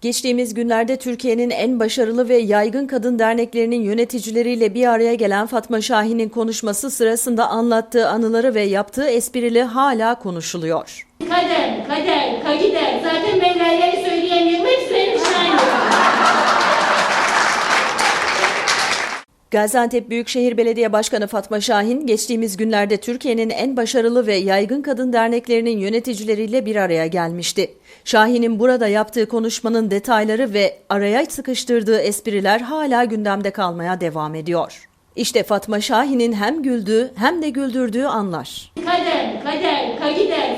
Geçtiğimiz günlerde Türkiye'nin en başarılı ve yaygın kadın derneklerinin yöneticileriyle bir araya gelen Fatma Şahin'in konuşması sırasında anlattığı anıları ve yaptığı esprili hala konuşuluyor. Kader, kader, kagider. Zaten ben Gaziantep Büyükşehir Belediye Başkanı Fatma Şahin, geçtiğimiz günlerde Türkiye'nin en başarılı ve yaygın kadın derneklerinin yöneticileriyle bir araya gelmişti. Şahin'in burada yaptığı konuşmanın detayları ve araya sıkıştırdığı espriler hala gündemde kalmaya devam ediyor. İşte Fatma Şahin'in hem güldüğü hem de güldürdüğü anlar. Kader, kader, kagider.